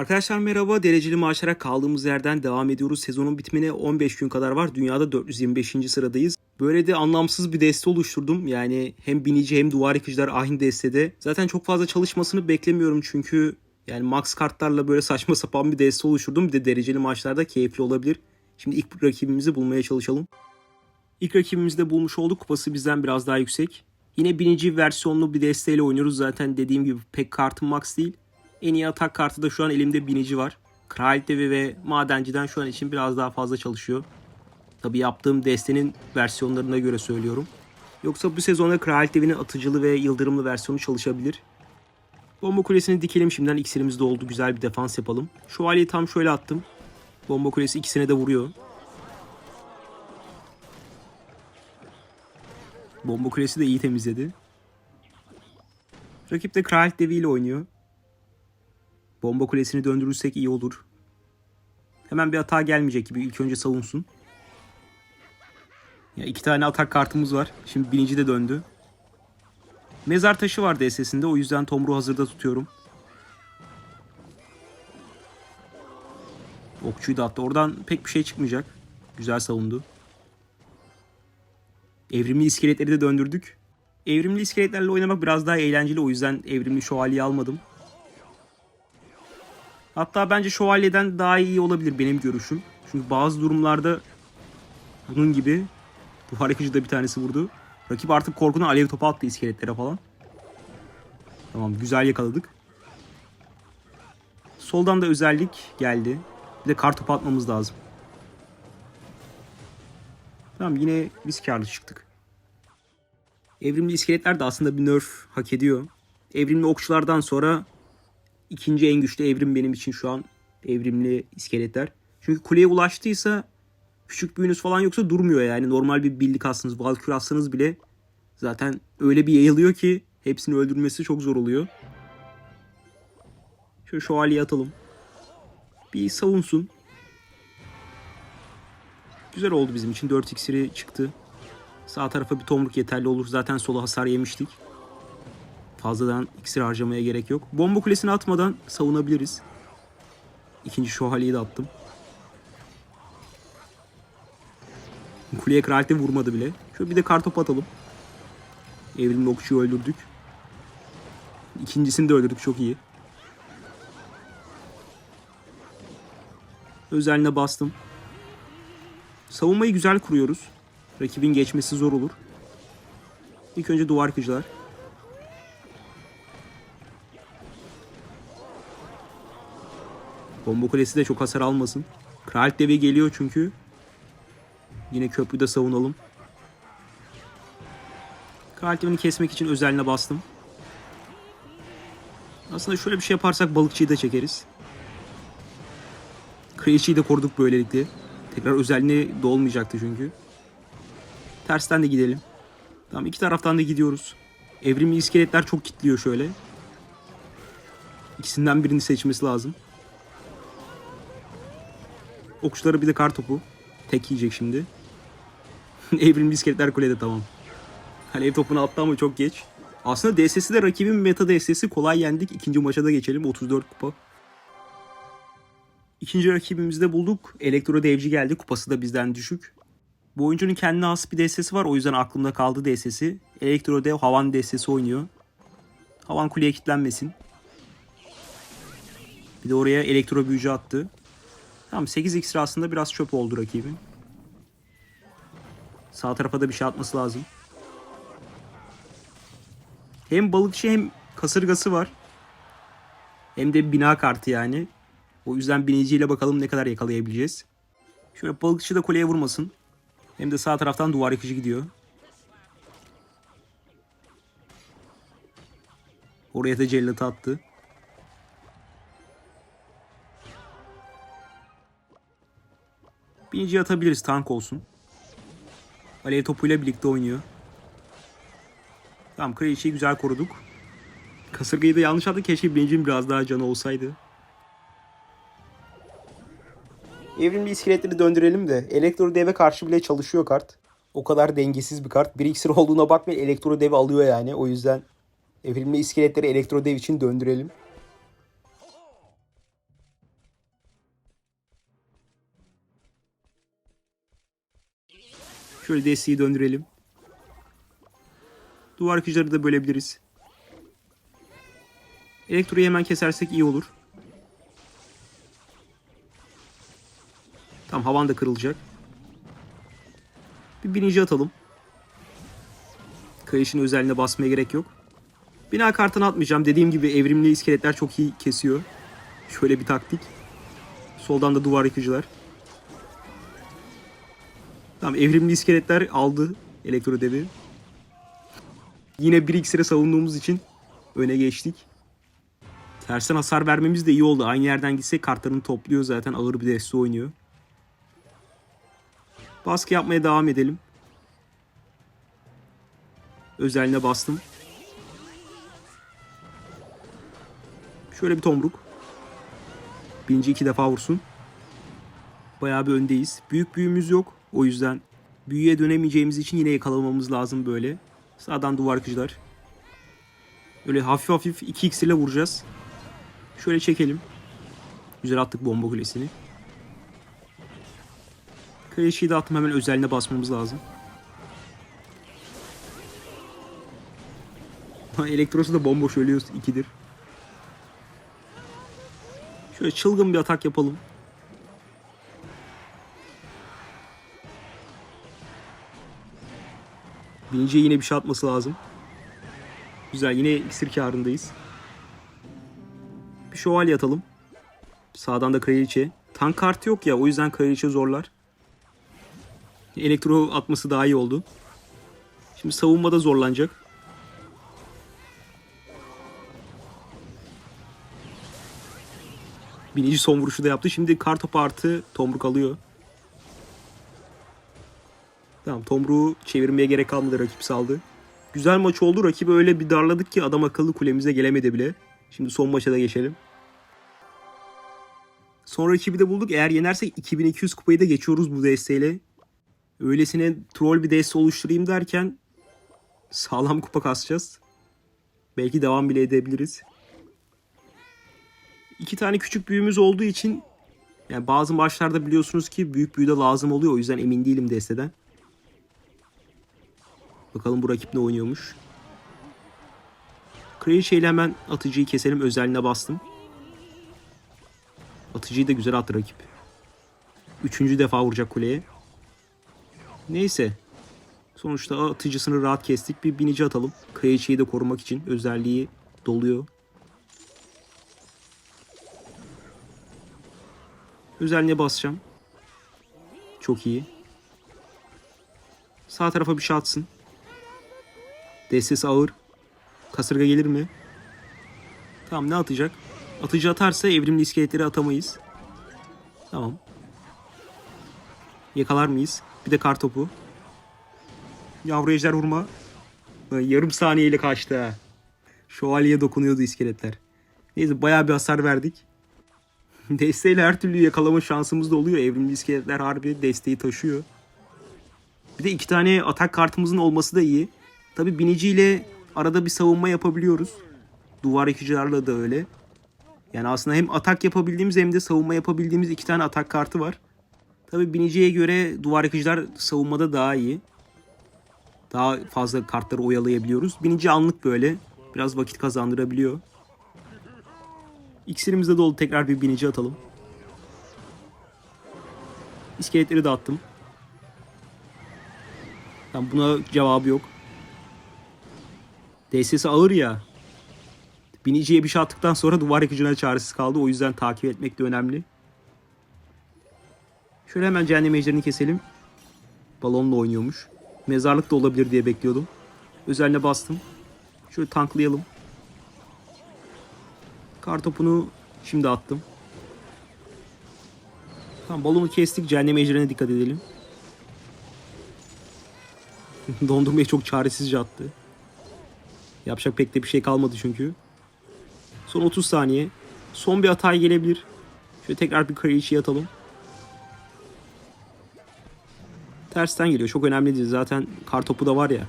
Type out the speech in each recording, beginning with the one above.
Arkadaşlar merhaba. Dereceli maaşlara kaldığımız yerden devam ediyoruz. Sezonun bitmene 15 gün kadar var. Dünyada 425. sıradayız. Böyle de anlamsız bir deste oluşturdum. Yani hem binici hem duvar yıkıcılar aynı destede. Zaten çok fazla çalışmasını beklemiyorum çünkü yani max kartlarla böyle saçma sapan bir deste oluşturdum. Bir de dereceli maçlarda keyifli olabilir. Şimdi ilk rakibimizi bulmaya çalışalım. İlk rakibimizde bulmuş olduk. Kupası bizden biraz daha yüksek. Yine binici versiyonlu bir desteğiyle oynuyoruz. Zaten dediğim gibi pek kartım max değil. En iyi atak kartı da şu an elimde binici var. Kraliyet Devi ve Madenciden şu an için biraz daha fazla çalışıyor. Tabi yaptığım destenin versiyonlarına göre söylüyorum. Yoksa bu sezonda Kraliyet Devi'nin atıcılı ve yıldırımlı versiyonu çalışabilir. Bomba kulesini dikelim şimdiden iksirimiz de oldu. Güzel bir defans yapalım. Şövalyeyi tam şöyle attım. Bomba kulesi ikisine de vuruyor. Bomba kulesi de iyi temizledi. Rakip de Kraliyet Devi ile oynuyor. Bomba kulesini döndürürsek iyi olur. Hemen bir hata gelmeyecek gibi ilk önce savunsun. Ya iki tane atak kartımız var. Şimdi birinci de döndü. Mezar taşı var DS'sinde o yüzden Tomru hazırda tutuyorum. Okçuyu da attı. Oradan pek bir şey çıkmayacak. Güzel savundu. Evrimli iskeletleri de döndürdük. Evrimli iskeletlerle oynamak biraz daha eğlenceli. O yüzden evrimli şövalyeyi almadım. Hatta bence şövalyeden daha iyi olabilir benim görüşüm. Çünkü bazı durumlarda bunun gibi bu harekacı da bir tanesi vurdu. Rakip artık korkudan alev topu attı iskeletlere falan. Tamam güzel yakaladık. Soldan da özellik geldi. Bir de kar topu atmamız lazım. Tamam yine biz karlı çıktık. Evrimli iskeletler de aslında bir nerf hak ediyor. Evrimli okçulardan sonra ikinci en güçlü evrim benim için şu an evrimli iskeletler. Çünkü kuleye ulaştıysa küçük büyünüz falan yoksa durmuyor yani. Normal bir birlik atsanız, valkür atsanız bile zaten öyle bir yayılıyor ki hepsini öldürmesi çok zor oluyor. Şöyle şövalyeyi atalım. Bir savunsun. Güzel oldu bizim için. 4 iksiri çıktı. Sağ tarafa bir tomruk yeterli olur. Zaten sola hasar yemiştik. Fazladan iksir harcamaya gerek yok. Bomba kulesini atmadan savunabiliriz. İkinci şövalyeyi de attım. Kuleye kraliyete vurmadı bile. Şöyle bir de kartop atalım. Evrimli okçuyu öldürdük. İkincisini de öldürdük çok iyi. Özeline bastım. Savunmayı güzel kuruyoruz. Rakibin geçmesi zor olur. İlk önce duvar kıcılar. Bomba kulesi de çok hasar almasın. Kraliyet devi geliyor çünkü. Yine köprüde savunalım. Kraliyet devini kesmek için özeline bastım. Aslında şöyle bir şey yaparsak balıkçıyı da çekeriz. Kraliçeyi de koruduk böylelikle. Tekrar özelliği dolmayacaktı çünkü. Tersten de gidelim. Tamam iki taraftan da gidiyoruz. Evrimli iskeletler çok kitliyor şöyle. İkisinden birini seçmesi lazım. Okçuları bir de kar topu. Tek yiyecek şimdi. Evrimli iskeletler kulede tamam. Hani ev topunu attı ama çok geç. Aslında DS'si de rakibin meta DS'si kolay yendik. İkinci maça da geçelim. 34 kupa. İkinci rakibimizi de bulduk. Elektro devci geldi. Kupası da bizden düşük. Bu oyuncunun kendine has bir DS'si var. O yüzden aklımda kaldı DS'si. Elektro dev havan DS'si oynuyor. Havan kuleye kilitlenmesin. Bir de oraya elektro büyücü attı. Tamam 8 iksir aslında biraz çöp oldu rakibin. Sağ tarafa da bir şey atması lazım. Hem balıkçı hem kasırgası var. Hem de bina kartı yani. O yüzden biniciyle bakalım ne kadar yakalayabileceğiz. Şöyle balıkçı da kuleye vurmasın. Hem de sağ taraftan duvar yıkıcı gidiyor. Oraya da cellatı attı. Binici atabiliriz tank olsun. Alev topuyla birlikte oynuyor. Tamam kraliçeyi güzel koruduk. Kasırgayı da yanlış attı. Keşke binicinin biraz daha canı olsaydı. Evrimli iskeletleri döndürelim de elektro deve karşı bile çalışıyor kart. O kadar dengesiz bir kart. Bir iksir olduğuna bakmayın elektro dev alıyor yani. O yüzden evrimli iskeletleri elektro dev için döndürelim. Şöyle desteği döndürelim. Duvar yıkıcıları da bölebiliriz. Elektroyu hemen kesersek iyi olur. Tamam havan da kırılacak. Bir binici atalım. Kayışın özelliğine basmaya gerek yok. Bina kartını atmayacağım. Dediğim gibi evrimli iskeletler çok iyi kesiyor. Şöyle bir taktik. Soldan da duvar yıkıcılar. Tamam evrimli iskeletler aldı elektro devi. Yine bir iksire savunduğumuz için öne geçtik. Tersten hasar vermemiz de iyi oldu. Aynı yerden gitse kartlarını topluyor zaten ağır bir deste oynuyor. Baskı yapmaya devam edelim. Özeline bastım. Şöyle bir tomruk. Birinci iki defa vursun. Bayağı bir öndeyiz. Büyük büyümüz yok. O yüzden büyüye dönemeyeceğimiz için yine yakalamamız lazım böyle. Sağdan duvar kıcılar. Öyle hafif hafif 2x ile vuracağız. Şöyle çekelim. Güzel attık bomba kulesini. Kayışıyı da attım hemen özeline basmamız lazım. Elektrosu da bomboş ölüyor ikidir. Şöyle çılgın bir atak yapalım. Biniciye yine bir şey atması lazım. Güzel yine iksir karındayız. Bir şövalye atalım. Sağdan da kraliçe. Tank kartı yok ya o yüzden kraliçe zorlar. Elektro atması daha iyi oldu. Şimdi savunmada zorlanacak. Binici son vuruşu da yaptı. Şimdi kartopu artı tomruk alıyor. Tamam tomruğu çevirmeye gerek kalmadı rakip saldı. Güzel maç oldu. Rakibi öyle bir darladık ki adam akıllı kulemize gelemedi bile. Şimdi son maça da geçelim. Son rakibi de bulduk. Eğer yenersek 2200 kupayı da geçiyoruz bu desteğiyle. Öylesine troll bir deste oluşturayım derken sağlam kupa kasacağız. Belki devam bile edebiliriz. İki tane küçük büyümüz olduğu için yani bazı maçlarda biliyorsunuz ki büyük büyü de lazım oluyor. O yüzden emin değilim desteden. Bakalım bu rakip ne oynuyormuş. Kraliçe ile hemen atıcıyı keselim. Özeline bastım. Atıcıyı da güzel attı rakip. Üçüncü defa vuracak kuleye. Neyse. Sonuçta atıcısını rahat kestik. Bir binici atalım. Kraliçeyi de korumak için. Özelliği doluyor. Özelliğe basacağım. Çok iyi. Sağ tarafa bir şey atsın. Destesi ağır. Kasırga gelir mi? Tamam ne atacak? Atıcı atarsa evrimli iskeletleri atamayız. Tamam. Yakalar mıyız? Bir de kar topu. Yavru ejder vurma. Yarım saniyeyle kaçtı. Şövalyeye dokunuyordu iskeletler. Neyse bayağı bir hasar verdik. Desteğiyle her türlü yakalama şansımız da oluyor. Evrimli iskeletler harbi desteği taşıyor. Bir de iki tane atak kartımızın olması da iyi. Tabi biniciyle arada bir savunma yapabiliyoruz. Duvar yıkıcılarla da öyle. Yani aslında hem atak yapabildiğimiz hem de savunma yapabildiğimiz iki tane atak kartı var. Tabi biniciye göre duvar yıkıcılar savunmada daha iyi. Daha fazla kartları oyalayabiliyoruz. Binici anlık böyle. Biraz vakit kazandırabiliyor. İksirimizde dolu tekrar bir binici atalım. İskeletleri de attım. Tamam buna cevabı yok. DS'si ağır ya. Biniciye bir şey attıktan sonra duvar yıkıcına çaresiz kaldı. O yüzden takip etmek de önemli. Şöyle hemen cehennem ejderini keselim. Balonla oynuyormuş. Mezarlık da olabilir diye bekliyordum. Özeline bastım. Şöyle tanklayalım. Kartopunu şimdi attım. Tamam balonu kestik. Cehennem ejderine dikkat edelim. Dondurmayı çok çaresizce attı. Yapacak pek de bir şey kalmadı çünkü. Son 30 saniye. Son bir hatay gelebilir. Şöyle tekrar bir kraliçeyi atalım. Tersten geliyor. Çok önemli değil. Zaten kartopu da var ya.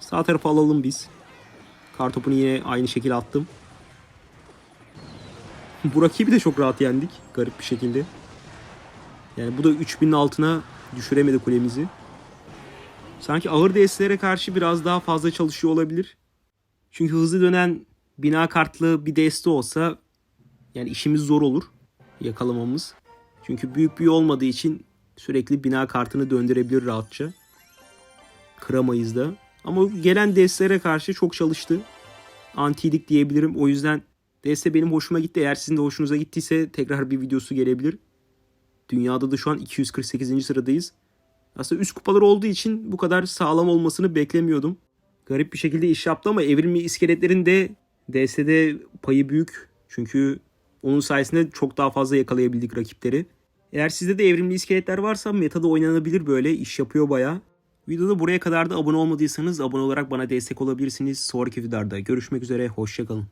Sağ tarafa alalım biz. Kartopunu yine aynı şekilde attım. Bu rakibi de çok rahat yendik. Garip bir şekilde. Yani bu da 3000'in altına düşüremedi kulemizi. Sanki ağır DS'lere karşı biraz daha fazla çalışıyor olabilir. Çünkü hızlı dönen bina kartlı bir deste olsa yani işimiz zor olur yakalamamız. Çünkü büyük büyü olmadığı için sürekli bina kartını döndürebilir rahatça. Kıramayız da. Ama gelen destelere karşı çok çalıştı. Antilik diyebilirim. O yüzden deste benim hoşuma gitti. Eğer sizin de hoşunuza gittiyse tekrar bir videosu gelebilir. Dünyada da şu an 248. sıradayız. Aslında üst kupalar olduğu için bu kadar sağlam olmasını beklemiyordum. Garip bir şekilde iş yaptı ama evrimli iskeletlerin de DS'de payı büyük. Çünkü onun sayesinde çok daha fazla yakalayabildik rakipleri. Eğer sizde de evrimli iskeletler varsa metada oynanabilir böyle iş yapıyor baya. Videoda buraya kadar da abone olmadıysanız abone olarak bana destek olabilirsiniz. Sonraki videolarda görüşmek üzere hoşçakalın.